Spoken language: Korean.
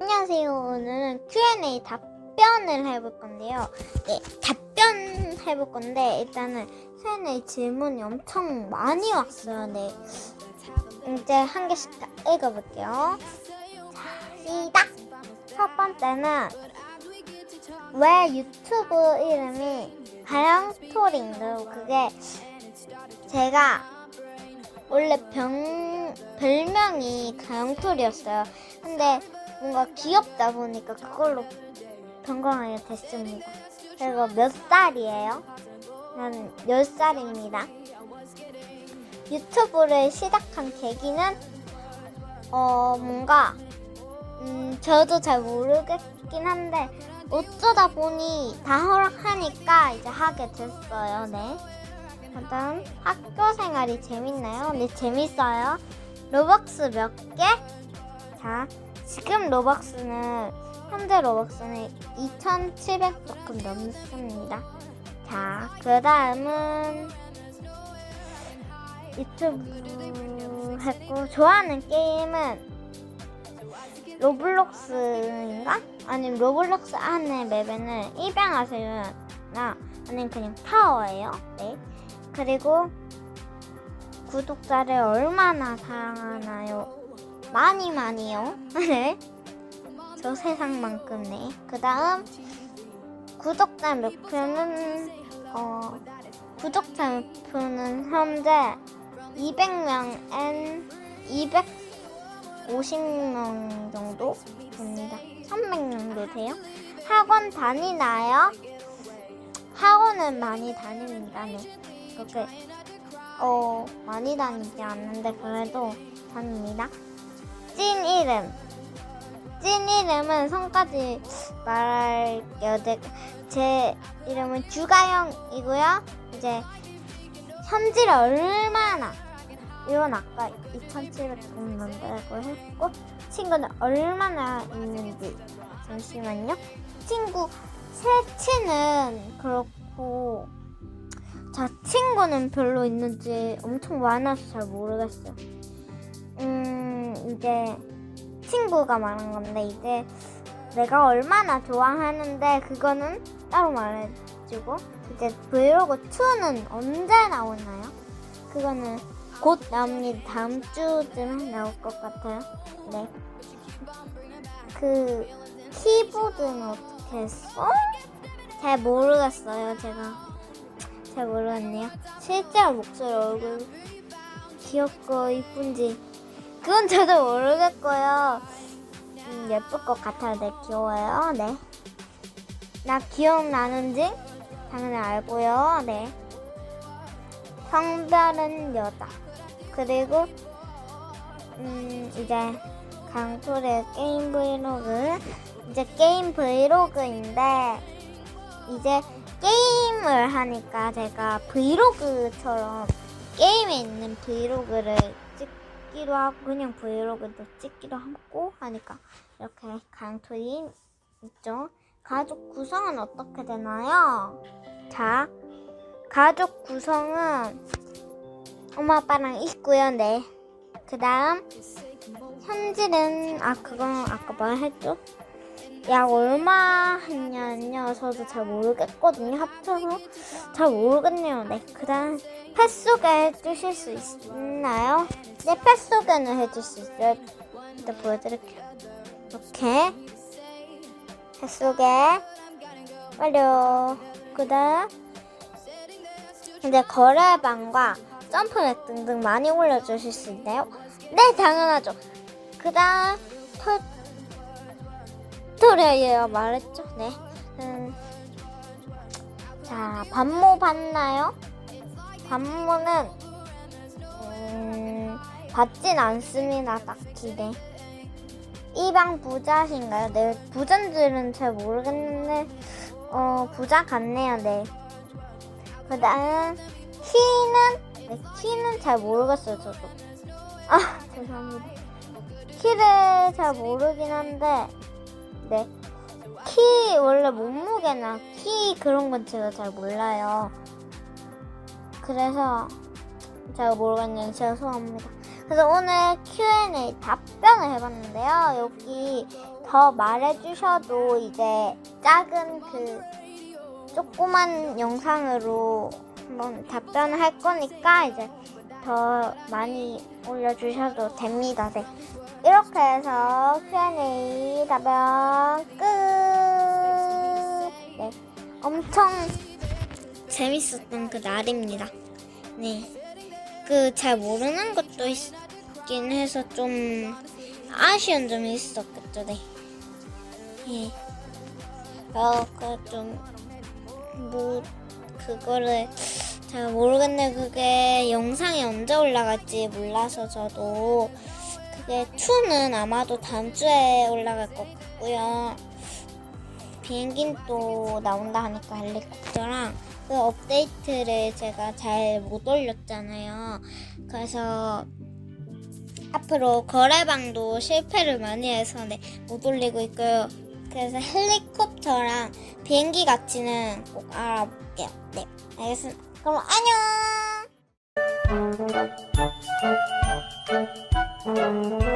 안녕하세요. 오늘은 Q&A 답변을 해볼 건데요. 네, 답변 해볼 건데 일단은 Q&A 질문이 엄청 많이 왔어요. 네, 이제 한 개씩 다 읽어볼게요. 자, 시작. 첫 번째는 왜 유튜브 이름이 가영 스토리인가요? 그게 제가 원래 병 별명이 가영토리였어요. 근데 뭔가 귀엽다 보니까 그걸로 변경하게 됐습니다. 그리고 몇 살이에요? 난 10살입니다. 유튜브를 시작한 계기는 어 뭔가 음 저도 잘 모르겠긴 한데 어쩌다 보니 다 허락하니까 이제 하게 됐어요. 네. 그다음 학교 생활이 재밌나요? 네 재밌어요. 로벅스 몇 개? 자 지금 로벅스는 현재 로벅스는 2,700 조금 넘습니다. 자, 그 다음은 유튜브 했고 좋아하는 게임은 로블록스인가? 아니면 로블록스 안에 맵에는 입양하세요나 아니면 그냥 파워예요. 네. 그리고 구독자를 얼마나 사랑하나요? 많이 많이요. 네. 저 세상만큼 네. 그 다음 구독자 목표는 어 구독자 목표는 현재 200명 앤 250명 정도 됩니다. 300명도 돼요. 학원 다니나요? 학원은 많이 다닙니다. 네. 그렇게 어 많이 다니지 않는데 그래도 다닙니다. 찐 이름. 찐 이름은 성까지 말할게요. 제, 제 이름은 주가영이고요. 이제 현질 얼마나 이건 아까 2,700점 넘는다고 했고 친구는 얼마나 있는지 잠시만요. 친구 세치는 그렇고 자 친구는 별로 있는지 엄청 많아서 잘 모르겠어요. 음 이제 친구가 말한 건데 이제 내가 얼마나 좋아하는데 그거는 따로 말해주고 이제 브이로그 2는 언제 나오나요? 그거는 곧 나옵니다. 다음 주쯤에 나올 것 같아요. 네. 그 키보드는 어떻게 했어? 잘 모르겠어요. 제가 잘 모르겠네요. 실제로 목소리 얼굴 귀엽고 이쁜지 그건 저도 모르겠고요. 음, 예쁠 것 같아요. 네, 귀여워요. 네. 나 기억나는지 당연히 알고요. 네. 성별은 여자. 그리고 음, 이제 강토의 게임 브이로그 이제 게임 브이로그인데 이제 게임을 하니까 제가 브이로그처럼 게임에 있는 브이로그를 찍 기도 하고 그냥 브이로그도 찍기도 하고 하니까 이렇게 강토이 있죠. 가족 구성은 어떻게 되나요? 자, 가족 구성은 엄마 아빠랑 있고요. 네. 그 다음 현질은 아 그건 아까 말했죠. 약 얼마 했냐는요. 저도 잘 모르겠거든요. 합쳐서 잘 모르겠네요. 네. 그 다음 펫 소개 해주실 수 있나요? 네, 펫 소개는 해줄 수 있어요. 일단 보여드릴게요. 펫 소개 완료. 그 다음 이제 거래방과 점프넷 등등 많이 올려주실 수 있나요? 네, 당연하죠. 그 다음, 토 토리얼이에요. 말했죠? 네. 음, 자, 반모 봤나요? 반모는, 음, 받진 않습니다. 딱히, 네. 이방 부자신가요? 네, 부자인지는 잘 모르겠는데, 어, 부자 같네요. 네. 그 다음, 키는 네, 키는 잘 모르겠어요, 저도. 아, 죄송합니다. 키를 잘 모르긴 한데, 네. 키, 원래 몸무게나 키 그런 건 제가 잘 몰라요. 그래서 제가 모르겠네요. 죄송합니다. 그래서 오늘 Q&A 답변을 해봤는데요. 여기 더 말해주셔도 이제 작은 그 조그만 영상으로 한번 답변을 할 거니까 이제 더 많이 올려주셔도 됩니다. 네. 이렇게 해서 Q&A 답변 끝. 네. 엄청 재밌었던 그 날입니다. 네. 그 잘 모르는 것도 있긴 해서 좀 아쉬운 점이 있었겠죠, 네. 예. 어, 그좀 뭐 그거를 잘 모르겠네. 그게 영상이 언제 올라갈지 몰라서 저도 그게 2는 아마도 다음 주에 올라갈 것 같고요. 비행기는 또 나온다 하니까 헬리콥터랑 그 업데이트를 제가 잘 못 올렸잖아요. 그래서 앞으로 거래방도 실패를 많이 해서 네, 못 올리고 있고요. 그래서 헬리콥터랑 비행기 가치는 꼭 알아볼게요. 네, 알겠습니다. 그럼 안녕!